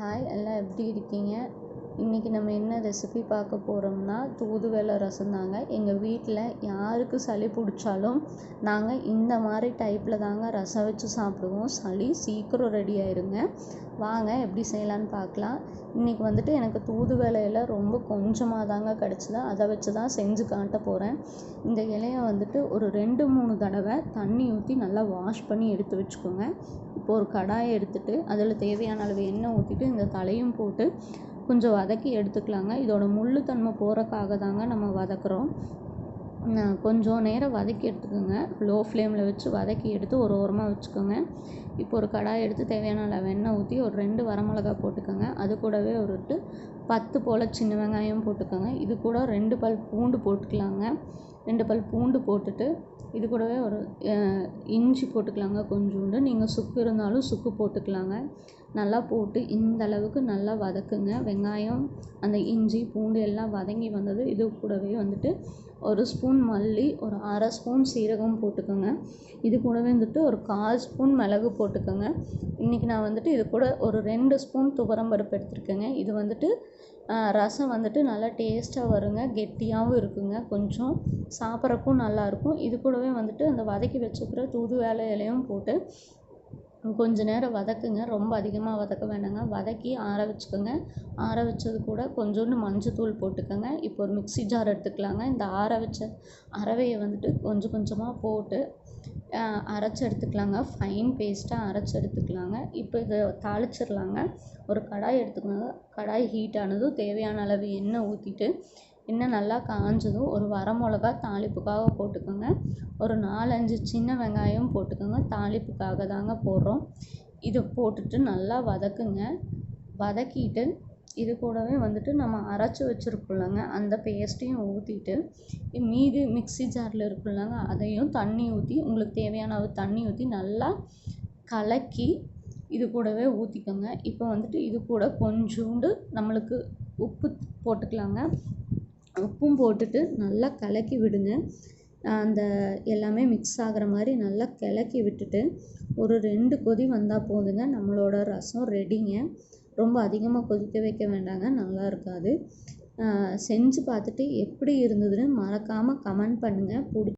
Hi எல்லாம் எப்படி இருக்கீங்க? இன்றைக்கி நம்ம என்ன ரெசிபி பார்க்க போகிறோம்னா தூதுவளை ரசம் தாங்க. எங்கள் வீட்டில் யாருக்கு சளி பிடிச்சாலும் நாங்கள் இந்த மாதிரி டைப்பில் தாங்க ரசம் வச்சு சாப்பிடுவோம். சளி சீக்கிரம் ரெடி ஆயிருங்க. வாங்க எப்படி செய்யலான்னு பார்க்கலாம். இன்றைக்கி வந்துட்டு எனக்கு தூது வேலையில் ரொம்ப கொஞ்சமாக தாங்க கிடச்சிது. அதை வச்சு தான் செஞ்சு காட்ட போகிறேன் இந்த இலையை வந்துட்டு ஒரு ரெண்டு மூணு தடவை தண்ணி ஊற்றி நல்லா வாஷ் பண்ணி எடுத்து வச்சுக்கோங்க. இப்போ ஒரு கடாயை எடுத்துகிட்டு அதில் தேவையான அளவு எண்ணெய் ஊற்றிட்டு இந்த தலையும் போட்டு கொஞ்சம் வதக்கி எடுத்துக்கலாங்க. இதோட முள்ளு தன்மை போகிறக்காக தாங்க நம்ம வதக்குறோம். கொஞ்சம் நேரம் வதக்கி எடுத்துக்கோங்க. லோ ஃப்ளேமில் வச்சு வதக்கி எடுத்து ஒரு ஓரமாக வச்சுக்கோங்க. இப்போ ஒரு கடாய் எடுத்து தேவையான அளவு எண்ணெய் ஊற்றி ஒரு ரெண்டு வரமிளகா போட்டுக்கோங்க. அது கூடவே ஒரு பத்து போல் சின்ன வெங்காயம் போட்டுக்கோங்க. இது கூட ரெண்டு பல் பூண்டு போட்டுக்கலாங்க. ரெண்டு பல் பூண்டு போட்டுட்டு இது கூடவே ஒரு இஞ்சி போட்டுக்கலாங்க கொஞ்சோண்டு. நீங்கள் சுக்கு இருந்தாலும் சுக்கு போட்டுக்கலாங்க. நல்லா போட்டு இந்த அளவுக்கு நல்லா வதக்குங்க. வெங்காயம் அந்த இஞ்சி பூண்டு எல்லாம் வதங்கி வந்தது. இது கூடவே வந்துட்டு ஒரு ஸ்பூன் மல்லி ஒரு அரை ஸ்பூன் சீரகம் போட்டுக்கோங்க. இது கூடவே வந்துட்டு ஒரு கால் ஸ்பூன் மிளகு போட்டுக்கோங்க. இன்றைக்கி நான் வந்துட்டு இது கூட ஒரு ரெண்டு ஸ்பூன் துவரம் பருப்பு எடுத்துருக்கேங்க. இது வந்துட்டு ரசம் வந்துட்டு நல்லா டேஸ்ட்டாக வருங்க. கெட்டியாகவும் இருக்குங்க. கொஞ்சம் சாப்பிட்றக்கும் நல்லாயிருக்கும் இது கூட கூடவே வந்துட்டு அந்த வதக்கி வச்சுக்கிற தூதுவளை இலையும் போட்டு கொஞ்ச நேரம் வதக்குங்க. ரொம்ப அதிகமாக வதக்க வேண்டாங்க வதக்கி ஆற வச்சுக்கோங்க. ஆற வச்சது கூட கொஞ்சோண்டு மஞ்சத்தூள் போட்டுக்கோங்க. இப்போ ஒரு மிக்ஸி ஜார் எடுத்துக்கலாங்க. இந்த ஆற வச்ச அரவையை வந்துட்டு கொஞ்சம் கொஞ்சமாக போட்டு அரைச்சி எடுத்துக்கலாங்க. ஃபைன் பேஸ்ட்டாக அரைச்சி எடுத்துக்கலாங்க. இப்போ இதை தாளிச்சிடலாங்க ஒரு கடாய் எடுத்துக்கோங்க. கடாய் ஹீட் ஆனதும் தேவையான அளவு எண்ணெய் ஊற்றிட்டு இன்னும் நல்லா காஞ்சதும் ஒரு வரமிளகா தாளிப்புக்காக போட்டுக்கோங்க. ஒரு நாலஞ்சு சின்ன வெங்காயம் போட்டுக்கோங்க. தாளிப்புக்காக தாங்க போடுறோம். இதை போட்டுட்டு நல்லா வதக்குங்க. வதக்கிட்டு இது கூடவே வந்துட்டு நம்ம அரைச்சி வச்சுருக்கோம்லங்க அந்த பேஸ்ட்டையும் ஊற்றிட்டு மீதி மிக்ஸி ஜாரில் இருக்குல்லங்க அதையும் தண்ணி ஊற்றி உங்களுக்கு தேவையான அளவு தண்ணி ஊற்றி நல்லா கலக்கி இது கூடவே ஊற்றிக்கோங்க இப்போ வந்துட்டு இது கூட கொஞ்சோண்டு நம்மளுக்கு உப்பு போட்டுக்கலாங்க. உப்பும் போட்டுட்டு நல்லா கலக்கி விடுங்க. அந்த எல்லாமே மிக்ஸ் ஆகிற மாதிரி நல்லா கிளக்கி விட்டுட்டு ஒரு ரெண்டு கொதி வந்தால் போதுங்க. நம்மளோட ரசம் ரெடிங்க ரொம்ப அதிகமாக கொதிக்க வைக்க வேண்டாங்க. நல்லா இருக்காது. செஞ்சு பார்த்துட்டு எப்படி இருந்ததுன்னு மறக்காமல் கமெண்ட் பண்ணுங்கள் பிடி